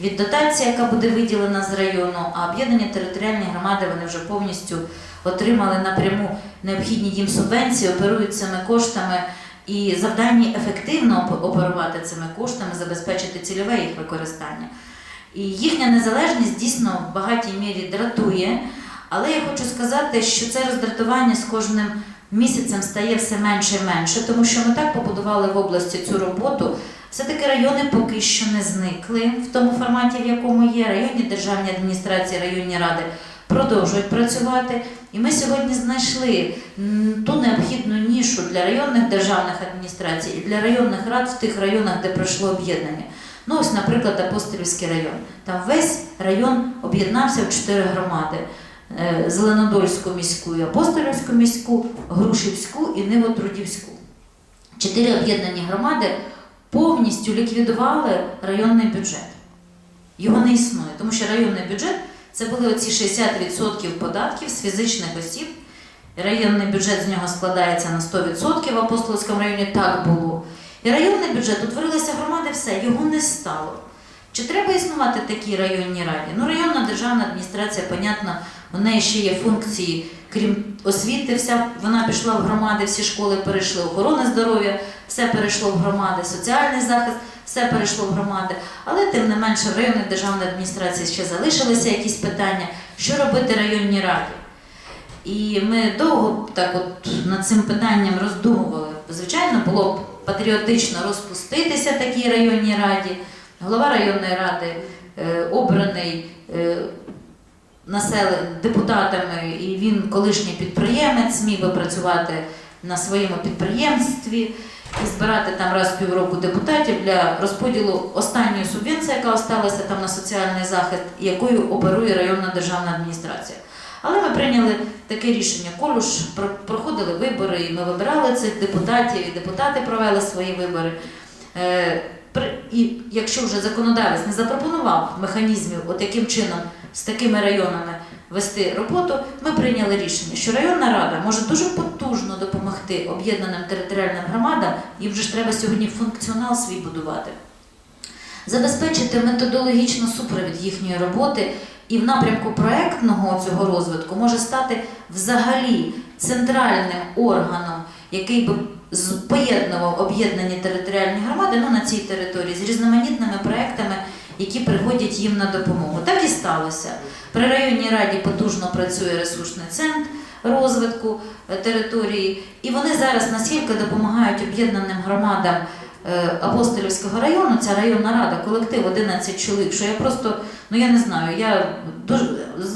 від дотації, яка буде виділена з району, а об'єднані територіальні громади вони вже повністю отримали напряму необхідні їм субвенції, оперують цими коштами. І завдання ефективно оперувати цими коштами, забезпечити цільове їх використання. І їхня незалежність дійсно в багатій мірі дратує. Але я хочу сказати, що це роздратування з кожним місяцем стає все менше і менше, тому що ми так побудували в області цю роботу. Все-таки райони поки що не зникли в тому форматі, в якому є. Районні державні адміністрації, районні ради продовжують працювати. І ми сьогодні знайшли ту необхідну нішу для районних державних адміністрацій і для районних рад в тих районах, де пройшло об'єднання. Ну, ось, наприклад, Апостолівський район. Там весь район об'єднався в чотири громади: Е, Зеленодольську міську, і Апостолівську міську, Грушівську і Нивотрудівську. Чотири об'єднані громади повністю ліквідували районний бюджет. Його не існує, тому що районний бюджет це були оці 60% податків з фізичних осіб. Районний бюджет з нього складається на 100%, в Апостолському районі так було. І районний бюджет утворилися громади, все, його не стало. Чи треба існувати такі районні раді? Ну, районна державна адміністрація, понятно, у неї ще є функції, крім освіти, вся вона пішла в громади, всі школи перейшли, охорони здоров'я, все перейшло в громади, соціальний захист, все перейшло в громади. Але тим не менше в районній державній адміністрації ще залишилися якісь питання, що робити районній раді. І ми довго так от над цим питанням роздумували. Звичайно, було б патріотично розпуститися такій районній раді. Голова районної ради е, обраний е, населен депутатами, і він колишній підприємець, міг би працювати на своєму підприємстві і збирати там раз в півроку депутатів для розподілу останньої субвенції, яка осталася там на соціальний захист, якою оперує районна державна адміністрація. Але ми прийняли таке рішення. Колюш про- проходили вибори, і ми вибирали цих депутатів, і депутати провели свої вибори. І якщо вже законодавець не запропонував механізмів, от яким чином з такими районами вести роботу, ми прийняли рішення, що районна рада може дуже потужно допомогти об'єднаним територіальним громадам, їм вже ж треба сьогодні функціонал свій будувати. Забезпечити методологічну супровід їхньої роботи і в напрямку проектного цього розвитку може стати взагалі центральним органом, який би поєднував об'єднані територіальні громади ну, на цій території з різноманітними проектами, які приходять їм на допомогу. Так і сталося. При районній раді потужно працює ресурсний центр розвитку е, території, і вони зараз наскільки допомагають об'єднаним громадам е, Апостолівського району, ця районна рада, колектив 11 чоловік, що я просто, ну я не знаю, я дуже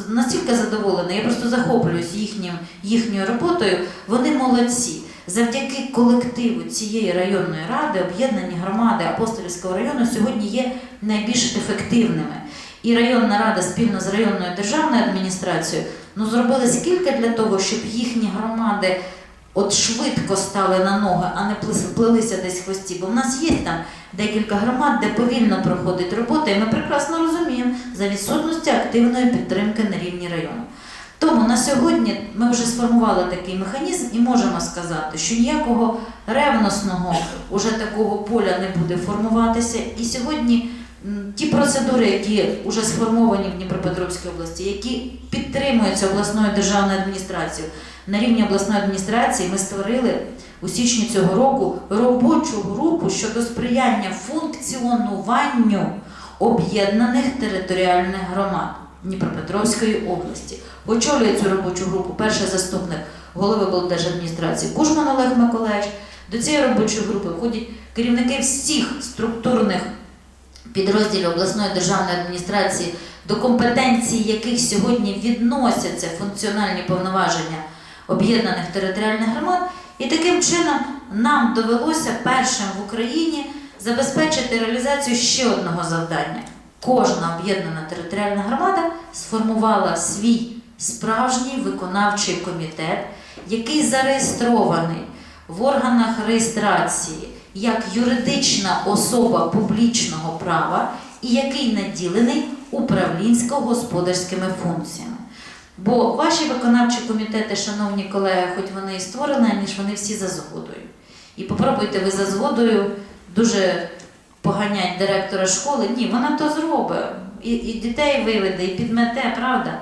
настільки задоволена, я просто захоплююсь їхнім, їхньою роботою. Вони молодці. Завдяки колективу цієї районної ради, об'єднані громади Апостолівського району сьогодні є найбільш ефективними. І районна рада спільно з районною державною адміністрацією ну, зробили скільки для того, щоб їхні громади от швидко стали на ноги, а не плелися десь в хвості. Бо в нас є там декілька громад, де повільно проходить робота, і ми прекрасно розуміємо за відсутності активної підтримки на рівні району. Тому на сьогодні ми вже сформували такий механізм і можемо сказати, що ніякого ревносного уже такого поля не буде формуватися. І сьогодні ті процедури, які вже сформовані в Дніпропетровській області, які підтримуються обласною державною адміністрацією, на рівні обласної адміністрації ми створили у січні цього року робочу групу щодо сприяння функціонуванню об'єднаних територіальних громад Дніпропетровської області. Очолює цю робочу групу перший заступник голови облдержадміністрації Кужман Олег Миколаївич. До цієї робочої групи входять керівники всіх структурних підрозділів обласної державної адміністрації, до компетенції яких сьогодні відносяться функціональні повноваження об'єднаних територіальних громад. І таким чином нам довелося першим в Україні забезпечити реалізацію ще одного завдання. Кожна об'єднана територіальна громада сформувала свій справжній виконавчий комітет, який зареєстрований в органах реєстрації як юридична особа публічного права і який наділений управлінсько-господарськими функціями. Бо ваші виконавчі комітети, шановні колеги, хоч вони і створені, ніж вони всі за згодою. І попробуйте ви за згодою дуже поганять директора школи. Ні, вона то зробить. і, і дітей виведе, і підмете, правда?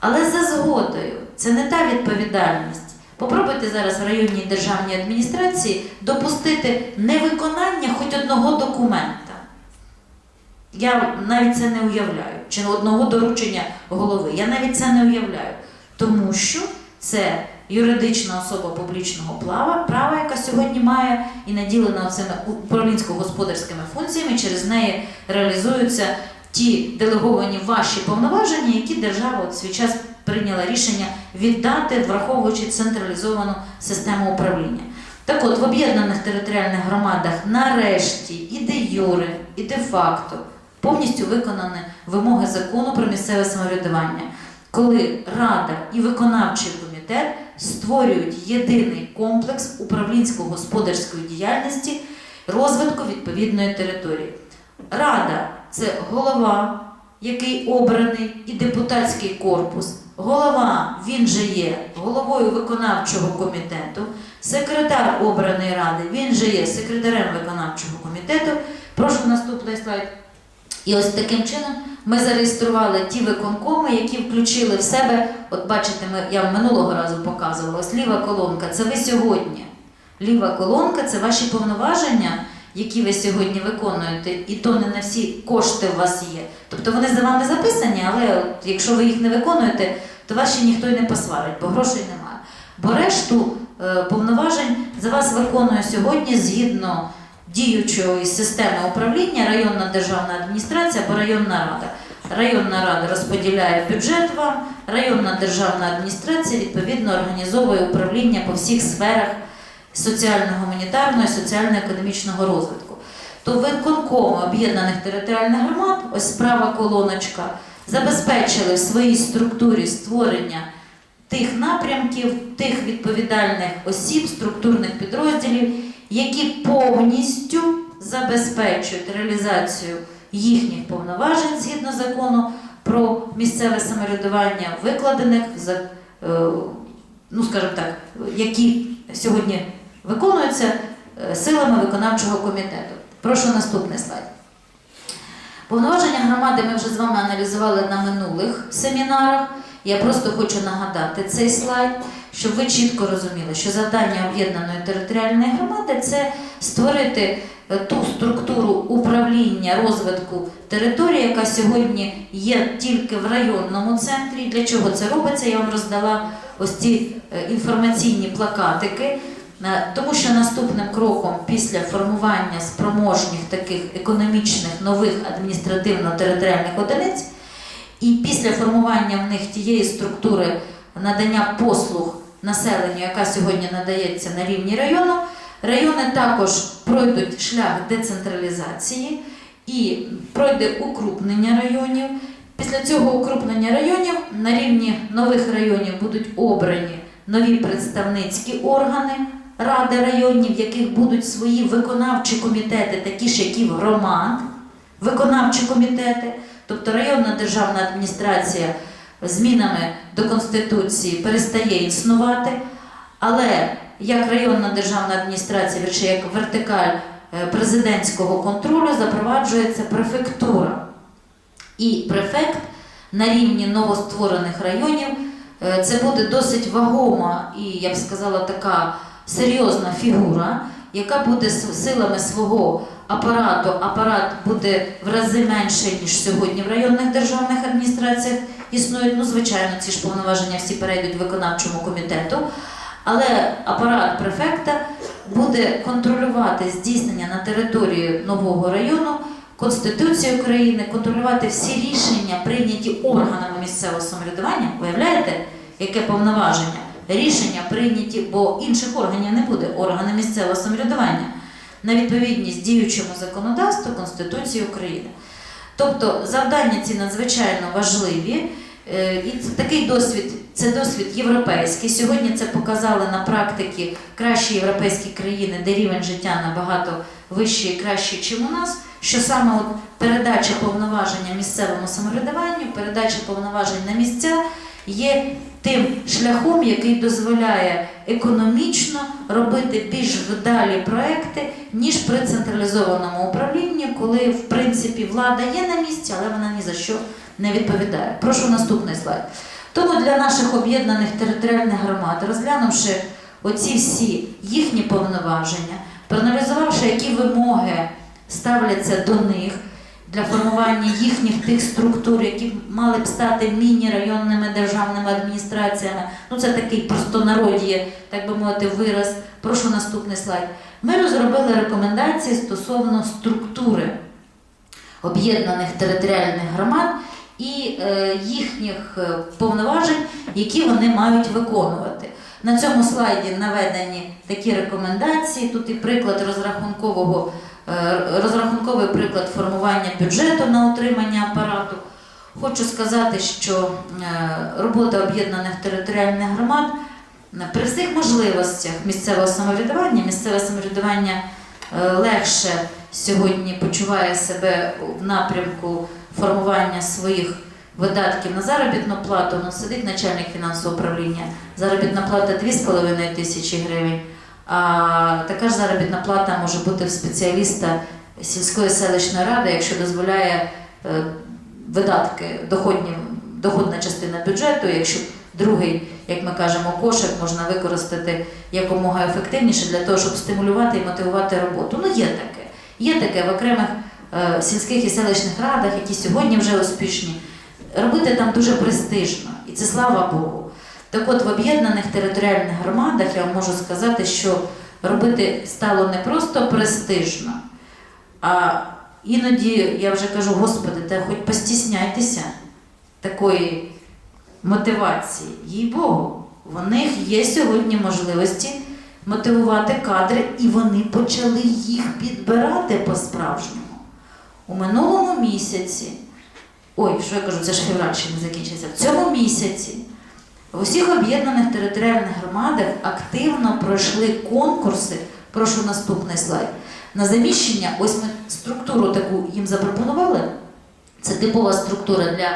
Але за згодою це не та відповідальність. Попробуйте зараз в районній державній адміністрації допустити невиконання хоч одного документа. Я навіть це не уявляю. Чи одного доручення голови. Я навіть це не уявляю. Тому що це юридична особа публічного права, яка сьогодні має і наділена цими управлінсько-господарськими функціями, через неї реалізуються ті делеговані ваші повноваження, які держава от свій час прийняла рішення віддати, враховуючи централізовану систему управління. Так от, в об'єднаних територіальних громадах нарешті і де юре, і де факто повністю виконані вимоги закону про місцеве самоврядування, коли Рада і виконавчий комітет створюють єдиний комплекс управлінсько-господарської діяльності розвитку відповідної території. Рада це голова, який обраний, і депутатський корпус. Голова, він же є головою виконавчого комітету, секретар обраної ради, він же є секретарем виконавчого комітету. Прошу наступний слайд. І ось таким чином ми зареєстрували ті виконкоми, які включили в себе, от бачите, я минулого разу показувала, ось ліва колонка, це ви сьогодні. Ліва колонка це ваші повноваження, які ви сьогодні виконуєте, і то не на всі кошти у вас є. Тобто вони за вами записані, але от, якщо ви їх не виконуєте, то ще ніхто й не посварить, бо грошей немає. Бо решту е, повноважень за вас виконує сьогодні згідно діючої системи управління районна державна адміністрація або районна рада. Районна рада розподіляє бюджет вам, районна державна адміністрація відповідно організовує управління по всіх сферах соціально-гуманітарного і соціально-економічного розвитку. То виконкоми об'єднаних територіальних громад, ось права колоночка, забезпечили в своїй структурі створення тих напрямків, тих відповідальних осіб, структурних підрозділів, які повністю забезпечують реалізацію їхніх повноважень згідно закону про місцеве самоврядування, викладених е, ну скажімо так, які сьогодні виконуються е, силами виконавчого комітету. Прошу наступний слайд. Повноваження громади ми вже з вами аналізували на минулих семінарах. Я просто хочу нагадати цей слайд, щоб ви чітко розуміли, що завдання об'єднаної територіальної громади це створити е, ту структуру управління розвитку території, яка сьогодні є тільки в районному центрі. Для чого це робиться? Я вам роздала ось ці е, інформаційні плакатики. Е, Тому що наступним кроком після формування спроможних таких економічних нових адміністративно-територіальних одиниць і після формування в них тієї структури надання послуг населенню, яка сьогодні надається на рівні району, райони також пройдуть шлях децентралізації і пройде укрупнення районів. Після цього укрупнення районів на рівні нових районів будуть обрані нові представницькі органи ради районів, в яких будуть свої виконавчі комітети, такі ж, як і в громад, виконавчі комітети. Тобто районна державна адміністрація змінами до Конституції перестає існувати, але як районна державна адміністрація, вірше як вертикаль е, президентського контролю запроваджується префектура. І префект на рівні новостворених районів е, це буде досить вагома і, я б сказала, така серйозна фігура, яка буде силами свого апарату, апарат буде в рази менше, ніж сьогодні в районних державних адміністраціях існують. Ну, звичайно, ці ж повноваження всі перейдуть виконавчому комітету. Але апарат префекта буде контролювати здійснення на території нового району Конституції України, контролювати всі рішення, прийняті органами місцевого самоврядування. Виявляєте, яке повноваження? Рішення прийняті, бо інших органів не буде, органи місцевого самоврядування на відповідність діючому законодавству Конституції України. Тобто завдання ці надзвичайно важливі. Е, І це такий досвід, це досвід європейський. Сьогодні це показали на практиці кращі європейські країни, де рівень життя набагато вищий і кращий, ніж у нас. Що саме от передача повноваження місцевому самоврядуванню, передача повноважень на місця є тим шляхом, який дозволяє економічно робити більш вдалі проекти, ніж при централізованому управлінні, коли в принципі влада є на місці, але вона ні за що не відповідає. Прошу наступний слайд. Тому для наших об'єднаних територіальних громад, розглянувши оці всі їхні повноваження, проаналізувавши, які вимоги ставляться до них для формування їхніх тих структур, які мали б стати міні-районними державними адміністраціями. Ну це такий простонародіє, так би мовити, вираз. Прошу наступний слайд. Ми розробили рекомендації стосовно структури об'єднаних територіальних громад і е, їхніх е, повноважень, які вони мають виконувати. На цьому слайді наведені такі рекомендації. Тут і приклад розрахункового, розрахунковий приклад формування бюджету на утримання апарату. Хочу сказати, що е, робота об'єднаних територіальних громад е, при всіх можливостях місцевого самоврядування, місцеве самоврядування е, легше сьогодні почуває себе в напрямку формування своїх видатків на заробітну плату. Ну, сидить начальник фінансового управління, заробітна плата 2,5 тисячі гривень. А така ж заробітна плата може бути в спеціаліста сільської селищної ради, якщо дозволяє е, видатки, доходні, доходна частина бюджету, якщо другий, як ми кажемо, кошик можна використати якомога ефективніше для того, щоб стимулювати і мотивувати роботу. Ну, є таке. Є таке в окремих е, сільських і селищних радах, які сьогодні вже успішні. Робити там дуже престижно, і це слава Богу. Так от в об'єднаних територіальних громадах я можу сказати, що робити стало не просто престижно, а іноді я вже кажу, Господи, та хоч постісняйтеся такої мотивації. Їй Богу, в них є сьогодні можливості мотивувати кадри, і вони почали їх підбирати по-справжньому. У минулому місяці, ой, що я кажу, це ж февраль ще не закінчився. В цьому місяці в усіх об'єднаних територіальних громадах активно пройшли конкурси. Прошу наступний слайд. На заміщення, ось ми структуру таку їм запропонували. Це типова структура для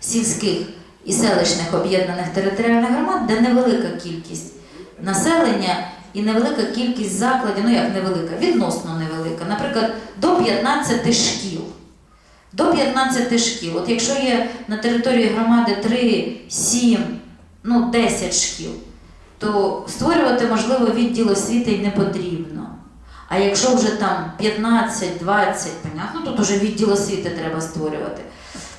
сільських і селищних об'єднаних територіальних громад, де невелика кількість населення і невелика кількість закладів, ну як невелика, відносно невелика. Наприклад, до 15 шкіл. До 15 шкіл. От якщо є на території громади 3, 7, ну 10 шкіл, то створювати можливо відділ освіти й не потрібно. А якщо вже там 15, 20, понятно, тут вже відділ освіти треба створювати.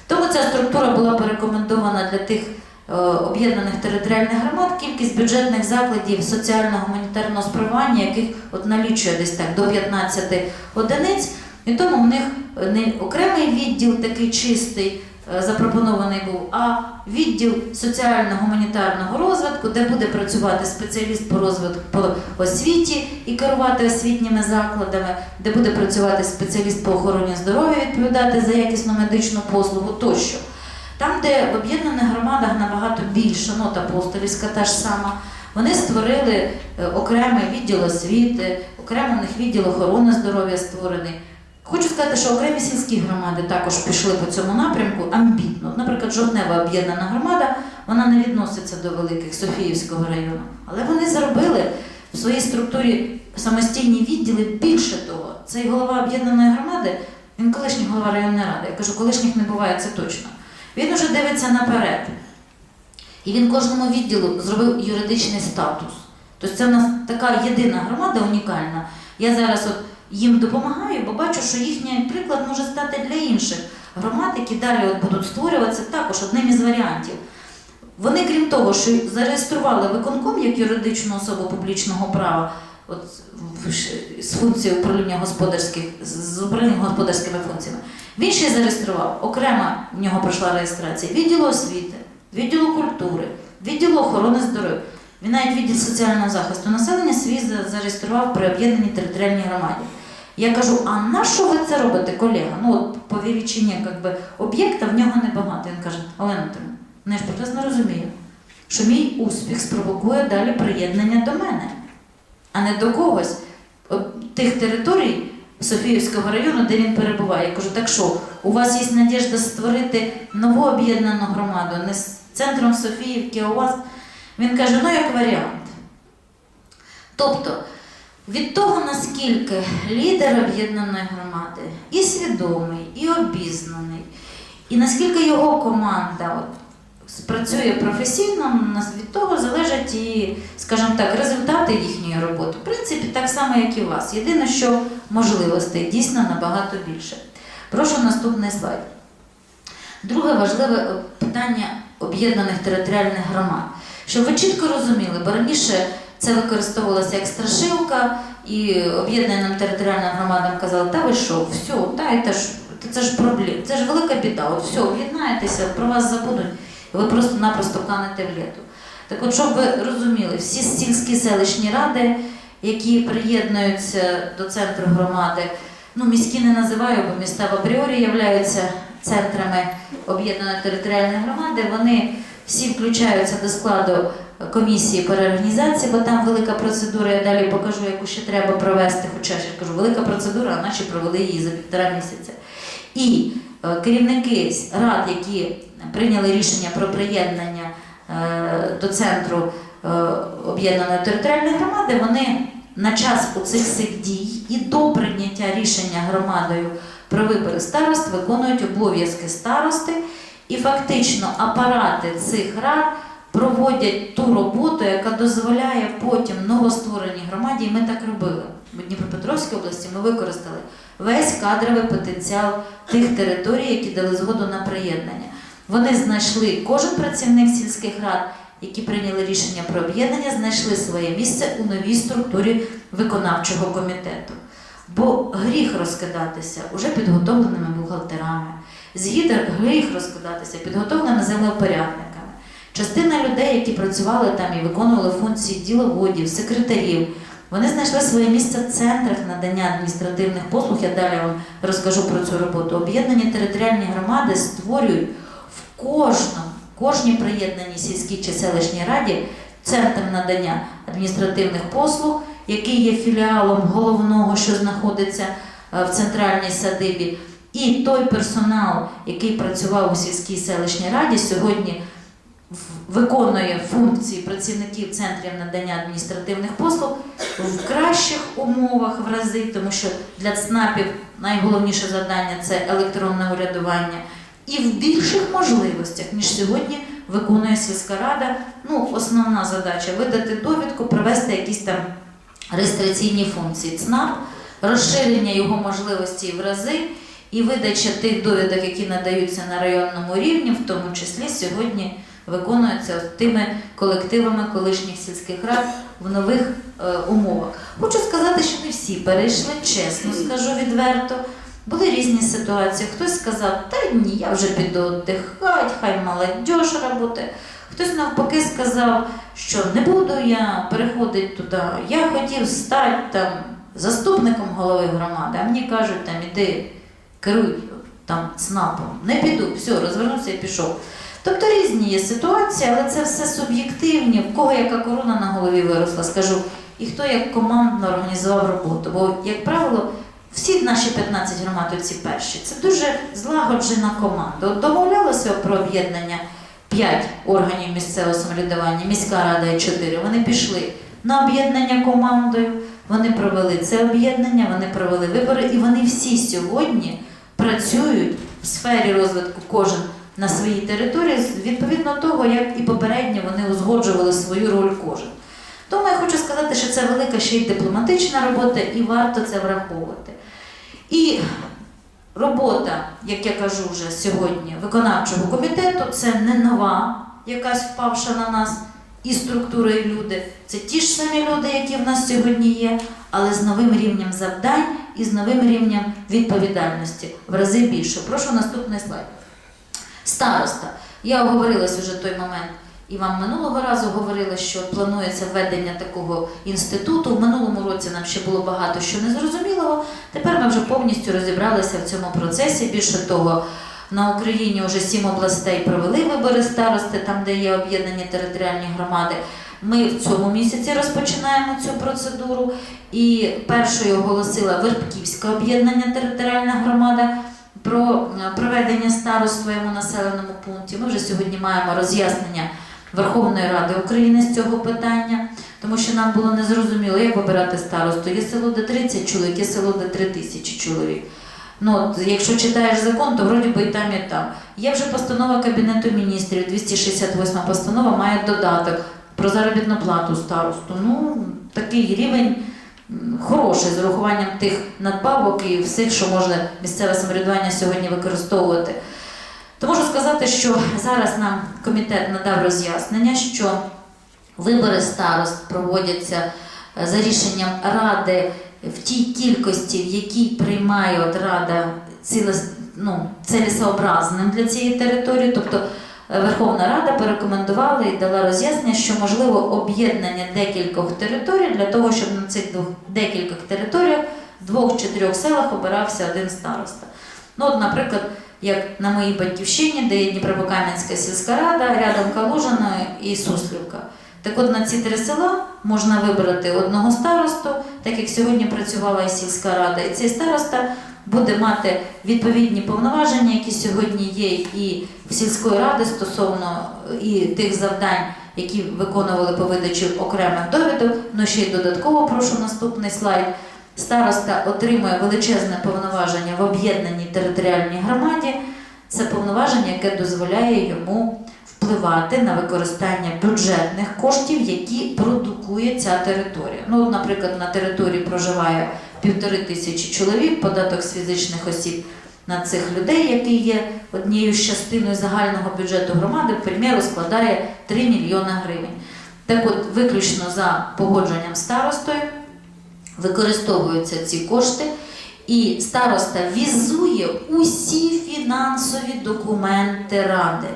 Тому ця структура була порекомендована для тих е, об'єднаних територіальних громад, кількість бюджетних закладів соціально-гуманітарного спрямування, яких от налічує десь так до 15 одиниць. І тому в них не окремий відділ такий чистий, е, запропонований був, а відділ соціально-гуманітарного розвитку, де буде працювати спеціаліст по розвитку по освіті і керувати освітніми закладами, де буде працювати спеціаліст по охороні здоров'я, відповідати за якісну медичну послугу тощо. Там, де в об'єднаних громадах набагато більше, ну та апостолівська та ж сама, вони створили е, окремий відділ освіти, окремо в них відділ охорони здоров'я створений. Хочу сказати, що окремі сільські громади також пішли по цьому напрямку амбітно. Наприклад, Жовтнева об'єднана громада, вона не відноситься до великих Софіївського району, але вони зробили в своїй структурі самостійні відділи. Більше того, цей голова об'єднаної громади, він колишній голова районної ради. Я кажу, колишніх не буває, це точно. Він уже дивиться наперед. І він кожному відділу зробив юридичний статус. Тобто це в нас така єдина громада унікальна. Я зараз от їм допомагаю, бачу, що їхній приклад може стати для інших громад, які далі будуть створюватися також одним із варіантів. Вони, крім того, що зареєстрували виконком як юридичну особу публічного права, от з функції управління господарських з управління господарськими функціями. Він ще зареєстрував окремо в нього пройшла реєстрація відділу освіти, відділу культури, відділу охорони здоров'я. Він навіть відділ соціального захисту населення свій зареєстрував при об'єднаній територіальній громаді. Я кажу, а на що ви це робите, колега? Ну от по величині об'єкта в нього небагато. Він каже, Олена Анатолійовна, ну ж прекрасно розумію, що мій успіх спровокує далі приєднання до мене, а не до когось от, тих територій Софіївського району, де він перебуває. Я кажу, так що, у вас є надіжда створити нову об'єднану громаду, не з центром Софіївки, а у вас. Він каже, ну як варіант. Тобто, Від того, наскільки лідер об'єднаної громади і свідомий, і обізнаний, і наскільки його команда от, спрацює професійно, від того залежать і, скажімо так, результати їхньої роботи. В принципі, так само, як і у вас. Єдине, що можливостей дійсно набагато більше. Прошу наступний слайд. Друге важливе питання об'єднаних територіальних громад. Щоб ви чітко розуміли, бо раніше це використовувалося як страшилка, і об'єднаним територіальним громадам казали, та ви що, все, та, це ж, це ж проблема, це ж велика біда. От все, об'єднаєтеся, про вас забудуть, і ви просто-напросто канете в літу. Так от, щоб ви розуміли, всі сільські селищні ради, які приєднуються до центру громади, ну міські не називаю, бо міста в апріорі являються центрами об'єднаної територіальної громади, вони всі включаються до складу комісії по реорганізації, бо там велика процедура, я далі покажу, яку ще треба провести, хоча я кажу, велика процедура, а наче провели її за півтора місяця. І е, керівники рад, які прийняли рішення про приєднання е, до центру е, об'єднаної територіальної громади, вони на час у цих дій і до прийняття рішення громадою про вибори старост виконують обов'язки старости, і фактично апарати цих рад проводять ту роботу, яка дозволяє потім новоствореній громаді, і ми так робили. В Дніпропетровській області ми використали весь кадровий потенціал тих територій, які дали згоду на приєднання. Вони знайшли кожен працівник сільських рад, які прийняли рішення про об'єднання, знайшли своє місце у новій структурі виконавчого комітету. Бо гріх розкидатися уже підготовленими бухгалтерами, згідно гріх розкидатися підготовленими землеупорядниками. Частина людей, які працювали там і виконували функції діловодів, секретарів, вони знайшли своє місце в центрах надання адміністративних послуг. Я далі вам розкажу про цю роботу. Об'єднані територіальні громади створюють в кожному, кожній приєднаній сільській чи селищній раді центр надання адміністративних послуг, який є філіалом головного, що знаходиться е, в центральній садибі. І той персонал, який працював у сільській селищній раді, сьогодні виконує функції працівників центрів надання адміністративних послуг в кращих умовах в рази, тому що для ЦНАПів найголовніше завдання це електронне урядування, і в більших можливостях, ніж сьогодні виконує сільська рада. Ну, основна задача видати довідку, провести якісь там реєстраційні функції ЦНАП, розширення його можливостей в рази і видача тих довідок, які надаються на районному рівні, в тому числі сьогодні виконується тими колективами колишніх сільських рад в нових е, умовах. Хочу сказати, що не всі перейшли, чесно скажу відверто. Були різні ситуації. Хтось сказав, та ні, я вже піду віддихати, хай молодь роботи. Хтось навпаки сказав, що не буду я переходити туди. Я хотів стати там заступником голови громади, а мені кажуть, там іди керуй там ЦНАПом. Не піду, все, розвернувся і пішов. Тобто різні є ситуації, але це все суб'єктивні, в кого яка корона на голові виросла, скажу, і хто як командно організував роботу. Бо, як правило, всі наші 15 громад, оці перші, це дуже злагоджена команда. Домовлялося про об'єднання 5 органів місцевого самоврядування, міська рада і 4. Вони пішли на об'єднання командою, вони провели це об'єднання, вони провели вибори, і вони всі сьогодні працюють в сфері розвитку кожен на своїй території відповідно того, як і попередньо вони узгоджували свою роль кожен. Тому я хочу сказати, що це велика ще й дипломатична робота, і варто це враховувати. І робота, як я кажу вже сьогодні, виконавчого комітету це не нова, якась впавша на нас і структура, і люди. Це ті ж самі люди, які в нас сьогодні є, але з новим рівнем завдань і з новим рівнем відповідальності в рази більше. Прошу наступний слайд. Староста. Я оговорилась уже той момент. І вам минулого разу говорила, що планується введення такого інституту. В минулому році нам ще було багато що незрозумілого. Тепер ми вже повністю розібралися в цьому процесі. Більше того, на Україні вже сім областей провели вибори старости, там, де є об'єднані територіальні громади. Ми в цьому місяці розпочинаємо цю процедуру. І першою оголосила Вербківська об'єднання територіальна громада про е, проведення старост в своєму населеному пункті. Ми вже сьогодні маємо роз'яснення Верховної Ради України з цього питання, тому що нам було незрозуміло, як обирати старосту. Є село, де 30 чоловік, є село, де 3 тисячі чоловік. Ну, от, якщо читаєш закон, то вроді би і там, і там. Є вже постанова Кабінету міністрів, 268 постанова має додаток про заробітну плату старосту. Ну, такий рівень хороший з урахуванням тих надбавок і всіх, що може місцеве самоврядування сьогодні використовувати. То можу сказати, що зараз нам комітет надав роз'яснення, що вибори старост проводяться е, за рішенням ради в тій кількості, в якій приймає от рада цілес, ну, цілесообразним для цієї території. Тобто Верховна Рада порекомендувала і дала роз'яснення, що можливо об'єднання декількох територій для того, щоб на цих двох декількох територіях в двох чи трьох селах обирався один староста. Ну, от, наприклад, як на моїй батьківщині, де є Дніпропокам'янська сільська рада, рядом Калужина і Суслівка. Так от на ці три села можна вибрати одного старосту, так як сьогодні працювала і сільська рада, і цей староста буде мати відповідні повноваження, які сьогодні є і в сільської ради стосовно е, і тих завдань, які виконували по видачі окремих довідок. Ну ще й додатково прошу наступний слайд. Староста отримує величезне повноваження в об'єднаній територіальній громаді. Це повноваження, яке дозволяє йому впливати на використання бюджетних коштів, які продукує ця територія. Ну, наприклад, на території проживає півтори тисячі чоловік, податок з фізичних осіб на цих людей, який є однією з частиною загального бюджету громади, в приміру, складає 3 мільйони гривень. Так от, виключно за погодженням старостою використовуються ці кошти, і староста візує усі фінансові документи ради.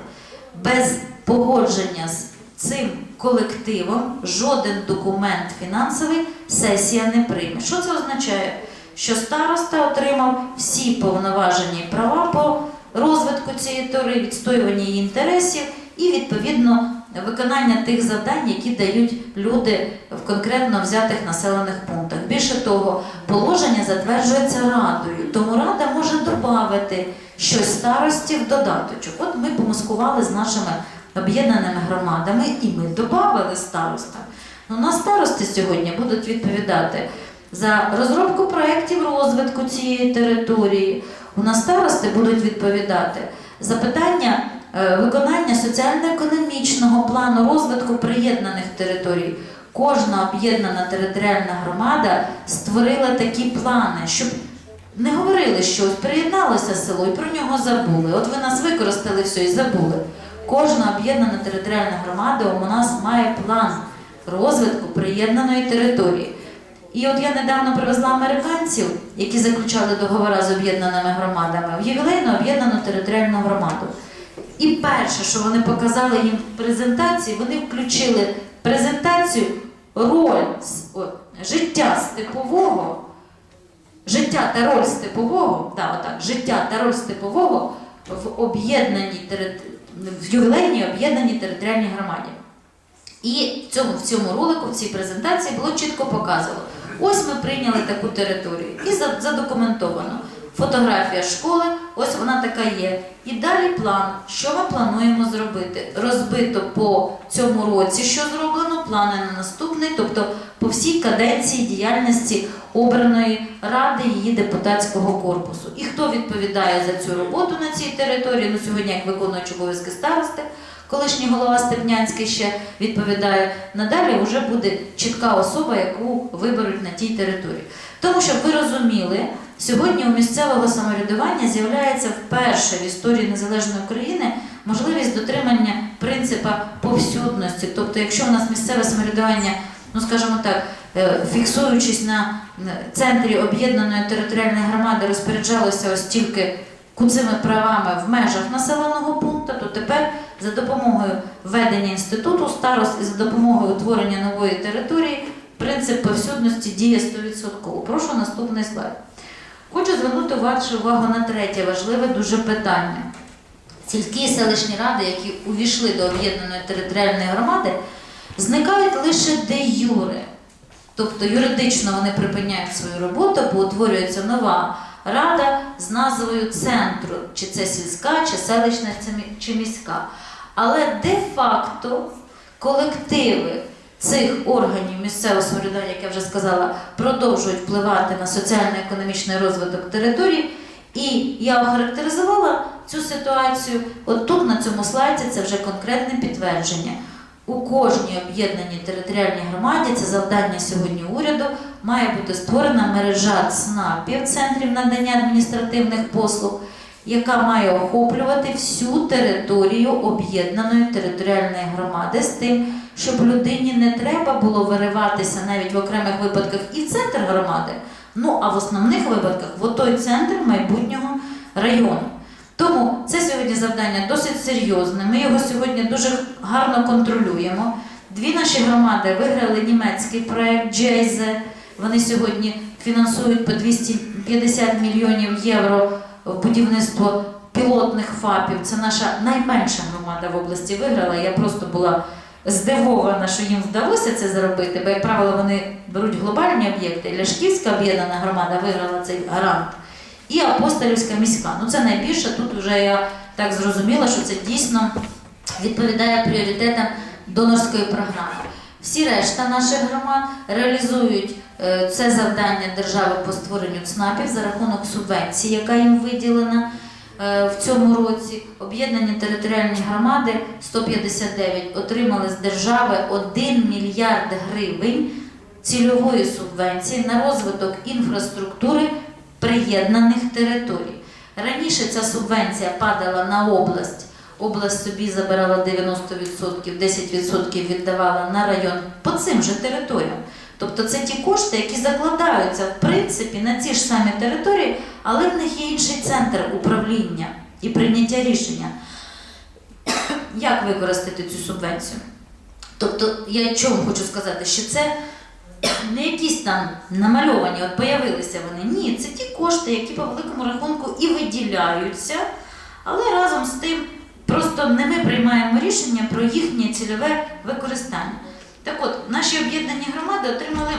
Без погодження з цим колективом жоден документ фінансовий сесія не прийме. Що це означає? Що староста отримав всі повноважені права по розвитку цієї тори, відстоюванні її інтересів і відповідно виконання тих завдань, які дають люди в конкретно взятих населених пунктах. Більше того, положення затверджується радою, тому рада може додати щось старості в додаточок. От ми помаскували з нашими об'єднаними громадами і ми додали староста. Ну, на старости сьогодні будуть відповідати за розробку проєктів розвитку цієї території. У нас старости будуть відповідати за питання виконання соціально-економічного плану розвитку приєднаних територій. Кожна об'єднана територіальна громада створила такі плани, щоб не говорили, що приєдналося село і про нього забули. От ви нас використали все і забули. Кожна об'єднана територіальна громада у нас має план розвитку приєднаної території. І от я недавно привезла американців, які заключали договори з об'єднаними громадами, в ювілейну об'єднану територіальну громаду. І перше, що вони показали їм в презентації, вони включили презентацію роль життя степового, життя та роль степового, да, отак, життя та роль степового в об'єднаній в ювілейній об'єднаній територіальній громаді. І в цьому, в цьому ролику, в цій презентації було чітко показано. Ось ми прийняли таку територію і за- задокументовано. Фотографія школи, ось вона така є. І далі план, що ми плануємо зробити. Розбито по цьому році, що зроблено, плани на наступний, тобто по всій каденції діяльності обраної ради її депутатського корпусу. І хто відповідає за цю роботу на цій території? Ну сьогодні, як виконуючи обов'язки старости, колишній голова Степнянський ще відповідає. Надалі вже буде чітка особа, яку виберуть на тій території. Тому щоб ви розуміли, сьогодні у місцевого самоврядування з'являється вперше в історії незалежної України можливість дотримання принципа повсюдності. Тобто, якщо у нас місцеве самоврядування, ну скажімо так, е, фіксуючись на центрі об'єднаної територіальної громади, розпоряджалося ось тільки цими правами в межах населеного пункту, то тепер за допомогою введення інституту старост і за допомогою утворення нової території принцип повсюдності діє 100%. Прошу наступний слайд. Хочу звернути вашу увагу на третє важливе дуже питання. Сільські і селищні ради, які увійшли до об'єднаної територіальної громади, зникають лише де юре. Тобто юридично вони припиняють свою роботу, бо утворюється нова рада з назвою центру, чи це сільська, чи селищна, чи міська. Але де-факто колективи цих органів місцевого самоврядування, як я вже сказала, продовжують впливати на соціально-економічний розвиток території. І я охарактеризувала цю ситуацію. От тут на цьому слайді це вже конкретне підтвердження. У кожній об'єднаній територіальній громаді це завдання сьогодні уряду має бути створена мережа ЦНАПів, центрів надання адміністративних послуг, яка має охоплювати всю територію об'єднаної територіальної громади з тим, щоб людині не треба було вириватися навіть в окремих випадках і в центр громади, ну а в основних випадках в той центр майбутнього району. Тому це сьогодні завдання досить серйозне. Ми його сьогодні дуже гарно контролюємо. Дві наші громади виграли німецький проект GIZ. Вони сьогодні фінансують по 250 мільйонів євро в будівництво пілотних ФАПів. Це наша найменша громада в області виграла. Я просто була здивована, що їм вдалося це зробити, бо, як правило, вони беруть глобальні об'єкти. Ляшківська об'єднана громада виграла цей грант. І Апостолівська міська. Ну це найбільше. Тут вже я так зрозуміла, що це дійсно відповідає пріоритетам донорської програми. Всі решта наших громад реалізують е, це завдання держави по створенню ЦНАПів за рахунок субвенції, яка їм виділена в цьому році. Об'єднані територіальні громади 159 отримали з держави 1 мільярд гривень цільової субвенції на розвиток інфраструктури приєднаних територій. Раніше ця субвенція падала на область. Область собі забирала 90%, 10% віддавала на район по цим же територіям. Тобто це ті кошти, які закладаються в принципі на ці ж самі території, але в них є інший центр управління і прийняття рішення. Як використати цю субвенцію? Тобто, я чому хочу сказати, що це не якісь там намальовані, от появилися вони. Ні, це ті кошти, які по великому рахунку і виділяються, але разом з тим просто не ми приймаємо рішення про їхнє цільове використання. Так от, наші об'єднані громади отримали.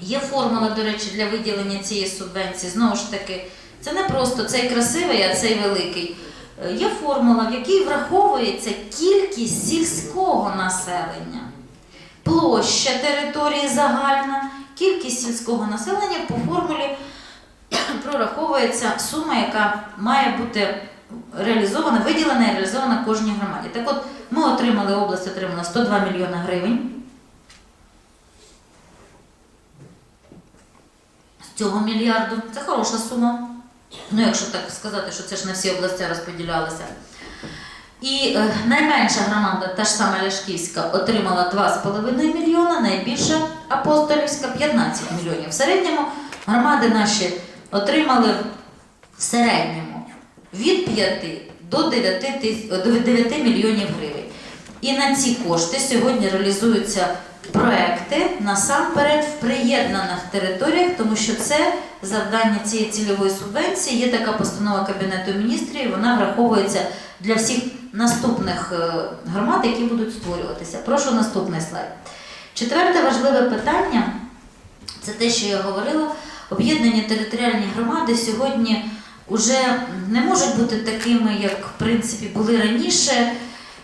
Є формула, до речі, для виділення цієї субвенції. Знову ж таки, це не просто цей красивий, а цей великий. Е, Є формула, в якій враховується кількість сільського населення площа території загальна, кількість сільського населення по формулі прораховується сума, яка має бути реалізована, виділена і реалізована кожній громаді. Так от ми отримали, область отримала 102 мільйони гривень. З цього мільярду це хороша сума. Ну, якщо так сказати, що це ж на всі області розподілялося. І е, найменша громада, та ж сама Ляшківська, отримала 2,5 мільйона, найбільша Апостолівська 15 мільйонів. В середньому громади наші отримали в середньому від 5 до 9, тис- до 9 мільйонів гривень. І на ці кошти сьогодні реалізуються проекти насамперед в приєднаних територіях, тому що це завдання цієї цільової субвенції. Є така постанова Кабінету міністрів, вона враховується для всіх наступних е, громад, які будуть створюватися. Прошу наступний слайд. Четверте важливе питання це те, що я говорила. Об'єднані територіальні громади сьогодні вже не можуть бути такими, як в принципі були раніше.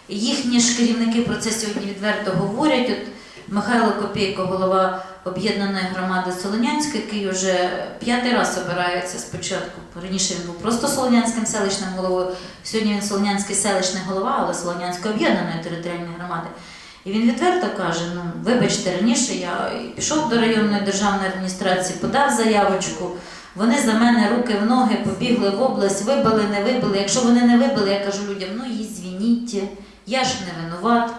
Їхні ж керівники про це сьогодні відверто говорять. От Михайло Копійко, голова об'єднаної громади Солонянська, який вже п'ятий раз обирається спочатку. Раніше він був просто Солонянським селищним головою. Сьогодні він Солонянський селищний голова, але Солонянської об'єднаної територіальної громади. І він відверто каже: ну вибачте, раніше я пішов до районної державної адміністрації, подав заявочку. Вони за мене руки в ноги побігли в область, вибили, не вибили. Якщо вони не вибили, я кажу людям, ну і звініть, я ж не винуват,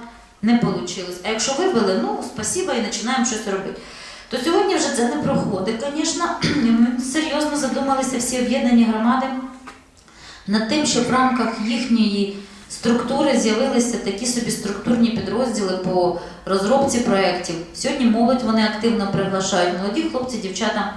не вийшло. А якщо вибили, ну спасіба і починаємо щось робити. То сьогодні вже це не проходить, звісно. Ми серйозно задумалися всі об'єднані громади над тим, що в рамках їхньої структури з'явилися такі собі структурні підрозділи по розробці проєктів. Сьогодні молодь вони активно приглашають, молоді хлопці, дівчата